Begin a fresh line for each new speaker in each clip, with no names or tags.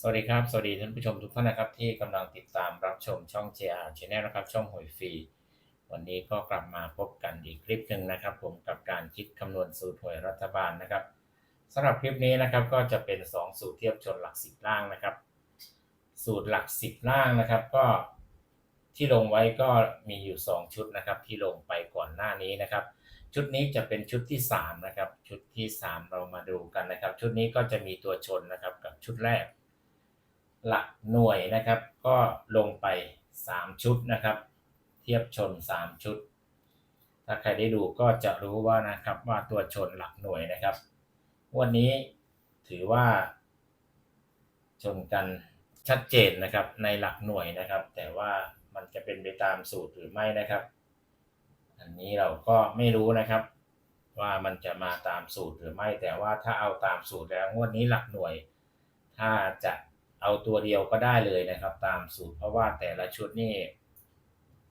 สวัสดีครับ สวัสดีท่านผู้ชมทุกท่านนะครับที่กำลังติดตามรับชมช่อง JR Channel นะครับ ช่องหวยฟรี วันนี้ก็กลับมาพบกันอีกคลิปหนึ่งนะครับ ผมกับการคิดคำนวณสูตรหวยรัฐบาลนะครับสำหรับคลิปนี้นะครับก็จะเป็น 2 สูตรเทียบชนหลักสิบล่างนะครับ สูตรหลักสิบล่างนะครับ ก็ที่ลงไว้ก็มีอยู่ 2 ชุดนะครับ ที่ลงไปก่อนหน้านี้นะครับ ชุดนี้จะเป็นชุดที่ 3 นะครับ ชุดที่ 3 เรามาดูกันนะครับ ชุดนี้ก็จะมีตัวชนนะครับกับชุดแรก หลักหน่วยนะครับ ก็ลงไป 3 ชุดนะครับ เทียบชน 3 ชุด ถ้าใครได้ดูก็จะรู้ว่านะครับว่าตัวชนหลักหน่วยนะครับ วันนี้ถือว่า ชนกันชัดเจนนะครับในหลักหน่วยนะครับ แต่ว่ามันจะเป็นไปตามสูตรหรือไม่นะครับ อันนี้เราก็ไม่รู้นะครับ ว่ามันจะมาตามสูตรหรือไม่ แต่ว่าถ้าเอาตามสูตรแล้วงวดนี้หลักหน่วย ถ้าจะ เอาตัวเดียวก็ได้เลยนะครับ ตามสูตรเพราะว่าแต่ละชุดนี่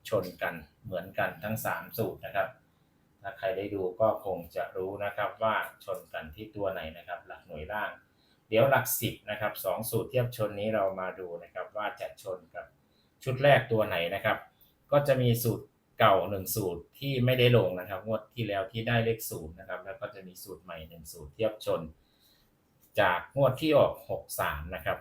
ชนกันเหมือนกันทั้ง 3 สูตรนะครับถ้าใครได้ดูก็คงจะรู้นะครับว่าชนกันที่ตัวไหนนะครับ หลักหน่วยล่าง เดี๋ยวหลักสิบนะครับสองสูตรเทียบชนนี้เรามาดูนะครับ ว่าจะชนกับชุดแรกตัวไหนนะครับ ก็จะมีสูตรเก่าหนึ่งสูตรที่ไม่ได้ลงนะครับงวดที่แล้วที่ได้เลขศูนย์นะครับ แล้วก็จะมีสูตรใหม่หนึ่งสูตรเทียบชน จากงวดที่ออกหกสามนะครับ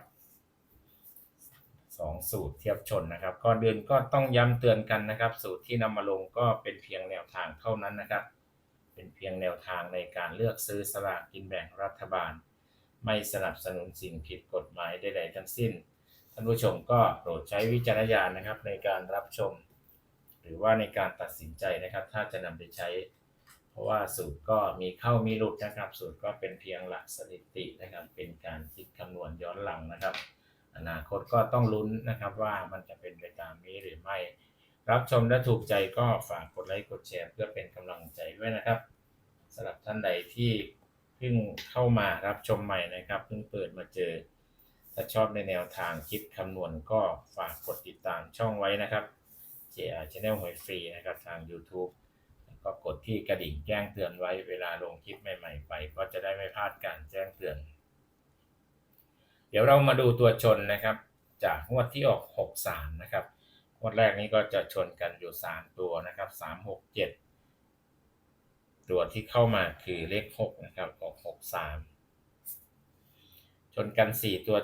สองสูตรเทียบชนนะครับก่อนเดือนก็ต้องย้ำเตือนกันนะครับ สูตรที่นำมาลงก็เป็นเพียงแนวทางเท่านั้นนะครับ เป็นเพียงแนวทางในการเลือกซื้อสลากกินแบ่งรัฐบาล ไม่สนับสนุนสิ่งผิดกฎหมายใดๆทั้งสิ้นท่านผู้ชมก็โปรดใช้วิจารณญาณนะครับ ในการรับชม หรือว่าในการตัดสินใจนะครับ ถ้าจะนำไปใช้ เพราะว่าสูตรก็มีเข้ามีหลุดนะครับ สูตรก็เป็นเพียงหลักสถิตินะครับ เป็นการคิดคำนวณย้อนหลังนะครับ อนาคตก็ต้องลุ้นนะครับว่ามันจะเป็นไปตามนี้หรือไม่ รับชมและถูกใจก็ฝากกดไลค์กดแชร์เพื่อเป็นกำลังใจด้วยนะครับสำหรับท่านใดที่เพิ่งเข้ามารับชมใหม่นะครับเพิ่งเปิดมาเจอ ถ้าชอบในแนวทางคิดคำนวณก็ฝากกดติดตามช่องไว้นะครับ JR Channel หวยฟรีนะครับทาง YouTube แล้วก็กดที่กระดิ่งแจ้งเตือนไว้เวลาลงคลิปใหม่ ๆ ไป ก็จะได้ไม่พลาดการแจ้งเตือน ดี๋ยวเรามาดูตัวชนนะครับ จากงวดที่ออก 63 นะครับงวดแรกนี้ก็จะชนกันอยู่ 3 ตัวนะครับ 3 6 7 ตัวที่เข้ามาคือเลข 6 นะครับออก 63 ชนกัน 4 ตัว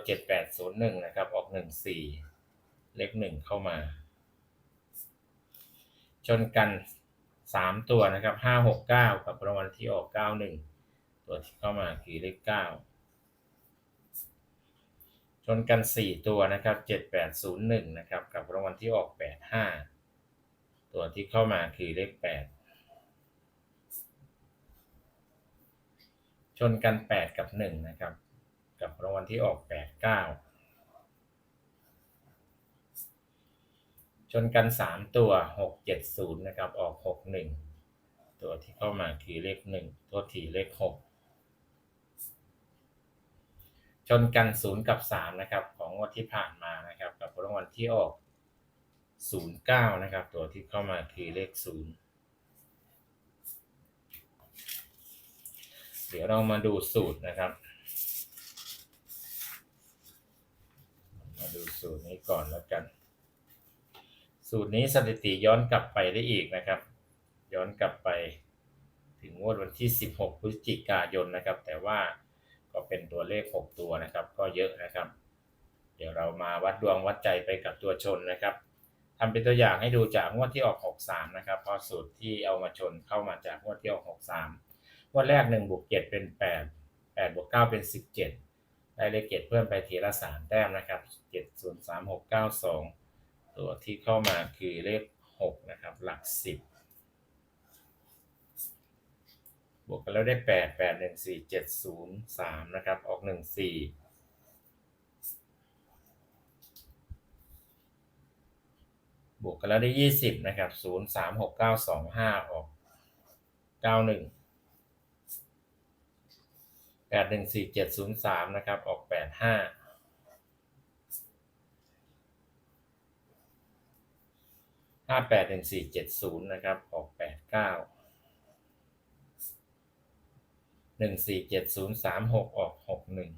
7801 นะครับ ออก 14 เลข 1 เข้ามา ชนกัน 3 ตัวนะครับ 569 กับรางวัลที่ออก 91 ตัวที่เข้ามาคือเลข 9 ชนกัน 4 ตัวนะครับ 7801 นะครับ กับรางวัลที่ออก 85 ตัวที่เข้ามาคือเลข 8 ชนกัน 8 กับ 1 นะครับ กับรางวัลที่ออก 89 ชนกัน 3 ตัว 670 นะครับ ออก 61 ตัวที่เข้ามาคือเลข 1 ตัวที่เลข 6 ชนกัน 0 กับ 3 นะครับ ของงวดที่ผ่านมานะครับ กับรางวัลที่ออก 09 นะครับ ตัวที่เข้ามาคือเลข 0 เดี๋ยวเรามาดูสูตรนะครับ มาดูสูตรนี้ก่อนแล้วกัน สูตรนี้สถิติย้อนกลับไปได้อีกนะครับ ย้อนกลับไปถึงงวดวันที่ 16 พฤศจิกายนนะครับ แต่ว่า ก็เป็นตัวเลข 6 ตัวนะครับ ก็เยอะนะครับ เดี๋ยวเรามาวัดดวงวัดใจไปกับตัวชนนะครับทำเป็นตัวอย่างให้ดูจากงวดที่ออก 63 นะครับเพราะสูตรที่เอามาชนเข้ามาจากงวดที่ออก 63งวดแรก1บวก7เป็น 8 8บวก9เป็น 17 ได้เลขเกตเพิ่มไปทีละ 3 แต้มนะครับ 7 0 3 6 9 2 ตัวที่เข้ามาคือเลข 6 นะครับ หลัก 10 บวกกันแล้วได้8 8 1 4 7 0 3นะครับ ออก1 4บวกกันแล้วได้20นะครับ0 3 6 9 2 5องห้าออก91แปดหนึ่งสี่เจ็ดศูนย์สามนะครับ ออกแปดห้าห้าแปดหนึ่งสี่เจ็ดศูนย์นะครับ ออกแปดเก้า หนึ่งสี่เจ็ดศูนย์สามหกออกหกหนึ่ง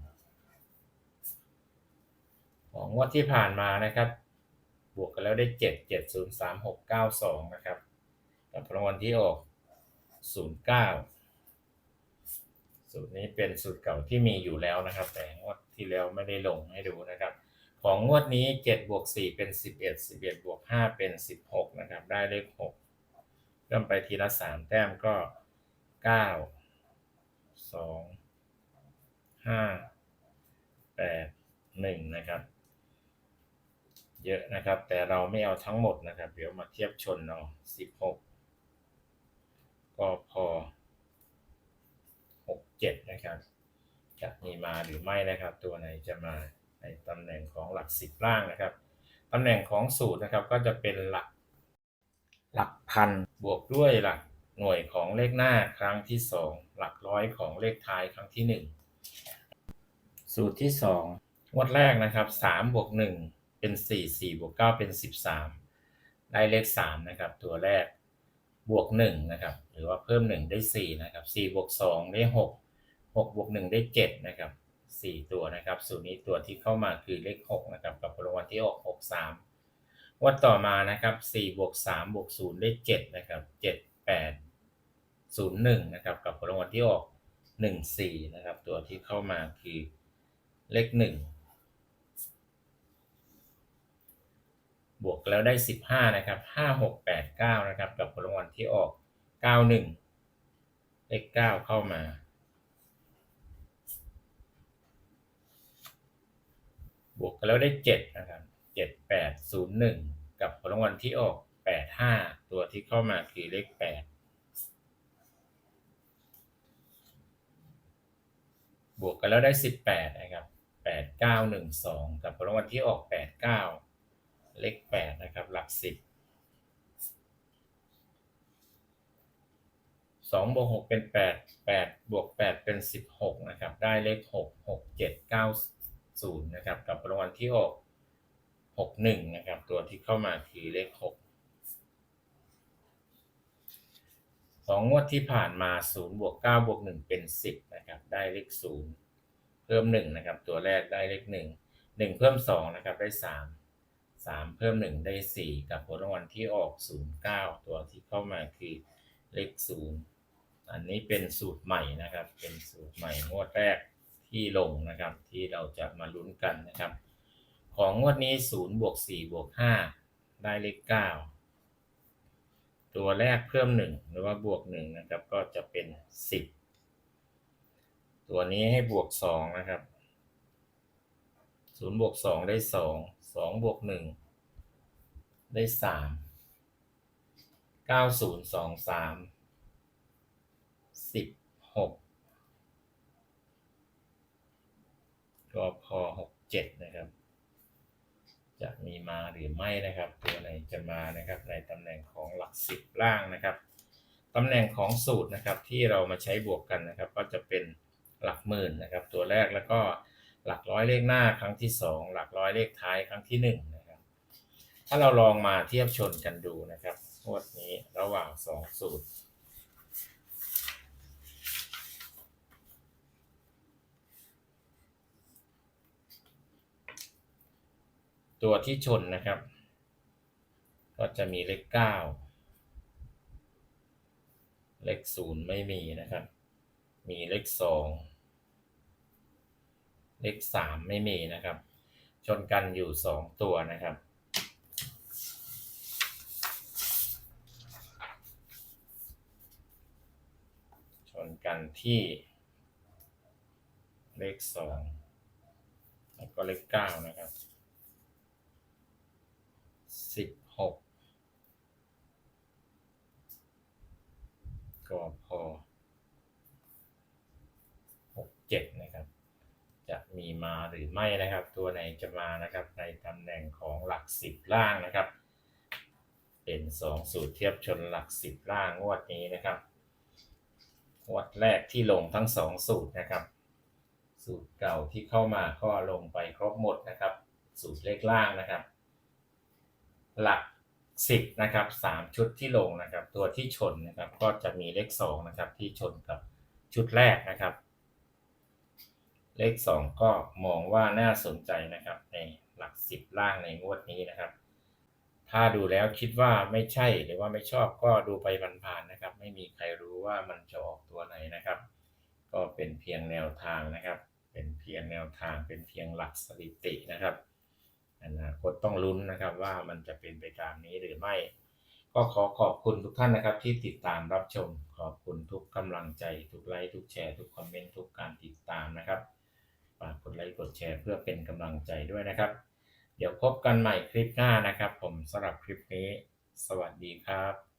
ของงวดที่ผ่านมานะครับ บวกกันแล้วได้เจ็ดเจ็ดศูนย์สามหกเก้าสองนะครับ กับรางวัลที่ออกศูนย์เก้าสูตรนี้เป็นสูตรเก่าที่มีอยู่แล้วนะครับ แต่งวดที่แล้วไม่ได้ลงให้ดูนะครับ ของงวดนี้เจ็ดบวกสี่เป็นสิบเอ็ดสิบเอ็ดบวกห้าเป็นสิบหกนะครับ ได้เลขหกเริ่มไปทีละสามแต้มก็เก้า สองห้าแปดหนึ่งนะครับ เยอะนะครับ แต่เราไม่เอาทั้งหมดนะครับ เดี๋ยวมาเทียบชนเอาสิบหกก็พอหกเจ็ดนะครับจะมีมาหรือไม่นะครับ ตัวไหนจะมาในตำแหน่งของหลักสิบล่างนะครับตำแหน่งของสูตรนะครับก็จะเป็นหลักหลักพันบวกด้วยหลัก หน่วยของเลขหน้าครั้งที่สองหลักร้อยของเลขท้ายครั้งที่หนึ่งสูตรที่สองวดแรกนะครับสามบวกหนึ่งเป็นสี่สี่บวกเก้าเป็นสิบสามได้เลขสามนะครับ ตัวแรกบวกหนึ่งนะครับ หรือว่าเพิ่มหนึ่งได้สี่นะครับสี่บวกสองได้หกหกบวกหนึ่งได้เจ็ดนะครับสี่ตัวนะครับ สูตรนี้ตัวที่เข้ามาคือเลขหกนะครับ กับรางวัลที่ออกหกสามวัดต่อมานะครับ4บวก3บวก0ได้ 7 นะครับ 7 8 01นะครับกับผลรางวัลที่ออก 14นะครับ ตัวที่เข้ามาคือเลข1บวกแล้วได้ 15นะครับ5689นะครับกับผลรางวัลที่ออก 91 เลข9เข้ามาบวกแล้วได้ 7 นะครับ 7 8 0 1 กับผลรางวัลที่ออก 8 5 ตัวที่เข้ามาคือเลข 8 บวกกันแล้วได้สิบแปดนะครับแปดเก้าหนึ่งสองกับรางวัลที่ออกแปดเก้าเลขแปดนะครับ หลักสิบสองบวกหกเป็นแปดแปดบวกแปดเป็นสิบหกนะครับ ได้เลขหกหกเจ็ดเก้าศูนย์นะครับ กับรางวัลที่ออกหกหนึ่งนะครับ ตัวที่เข้ามาคือเลขหก สองงวดที่ผ่านมาศูนย์บวกเก้าบวกหนึ่งเป็นสิบนะครับได้เลขศูนย์เพิ่มหนึ่งนะครับตัวแรกได้เลขหนึ่งหนึ่งเพิ่มสองนะครับได้สามสามเพิ่มหนึ่งได้สี่กับผลรางวัลที่ออกศูนย์เก้าตัวที่เข้ามาคือเลขศูนย์อันนี้เป็นสูตรใหม่นะครับเป็นสูตรใหม่งวดแรกที่ลงนะครับที่เราจะมาลุ้นกันนะครับ ของงวดนี้ศูนย์บวกสี่บวกห้าได้เลขเก้า ตัวแรกเพิ่มหนึ่งหรือว่าบวกหนึ่งนะครับ ก็จะเป็นสิบตัวนี้ให้บวกสองนะครับศูนย์บวกสองได้สองสองบวกหนึ่งได้สามเก้าศูนย์สองสามสิบหกก็พอหกเจ็ดนะครับ จะมีมาหรือไม่นะครับ ตัวไหนจะมานะครับ ในตำแหน่งของหลักสิบล่างนะครับตำแหน่งของสูตรนะครับที่เรามาใช้บวกกันนะครับ ก็จะเป็นหลักหมื่นนะครับ ตัวแรกแล้วก็หลักร้อยเลขหน้าครั้งที่สองหลักร้อยเลขท้ายครั้งที่หนึ่งนะครับ ถ้าเราลองมาเทียบชนกันดูนะครับงวดนี้ระหว่างสองสูตร ตัวที่ชนนะครับ ก็จะมีเลขเก้าเลขศูนย์ไม่มีนะครับ มีเลขสองเลขสามไม่มีนะครับ ชนกันอยู่สองตัวนะครับชนกันที่เลขสองแล้วก็เลขเก้านะครับ สิบ หกก็พอหกเจ็ดนะครับ จะมีมาหรือไม่นะครับ ตัวไหนจะมานะครับในตำแหน่งของหลักสิบล่างนะครับ เป็นสองสูตรเทียบชนหลักสิบล่างงวดนี้นะครับงวดแรกที่ลงทั้งสองสูตรนะครับ สูตรเก่าที่เข้ามาก็ลงไปครบหมดนะครับ สูตรเลขล่างนะครับ หลักสิบนะครับสามชุดที่ลงนะครับ ตัวที่ชนนะครับ ก็จะมีเลขสองนะครับที่ชนกับชุดแรกนะครับ เลขสองก็มองว่าน่าสนใจนะครับ ในหลักลักสิบล่างในงวดนี้นะครับ ถ้าดูแล้วคิดว่าไม่ใช่หรือว่าไม่ชอบก็ดูไปผ่านๆนะครับ ไม่มีใครรู้ว่ามันจะออกตัวไหนนะครับ ก็เป็นเพียงแนวทางนะครับ เป็นเพียงแนวทางเป็นเพียงหลักสถิตินะครับ อนาคตต้องลุ้นนะครับว่ามันจะเป็นไปตามนี้หรือไม่ ก็ขอขอบคุณทุกท่านนะครับ ที่ติดตามรับชม ขอบคุณทุกกำลังใจ ทุกไลค์ทุกแชร์ ทุกคอมเมนต์ทุกการติดตามนะครับฝากกดไลค์กดแชร์เพื่อเป็นกำลังใจด้วยนะครับ เดี๋ยวพบกันใหม่คลิปหน้านะครับ ผมสำหรับคลิปนี้ สวัสดีครับ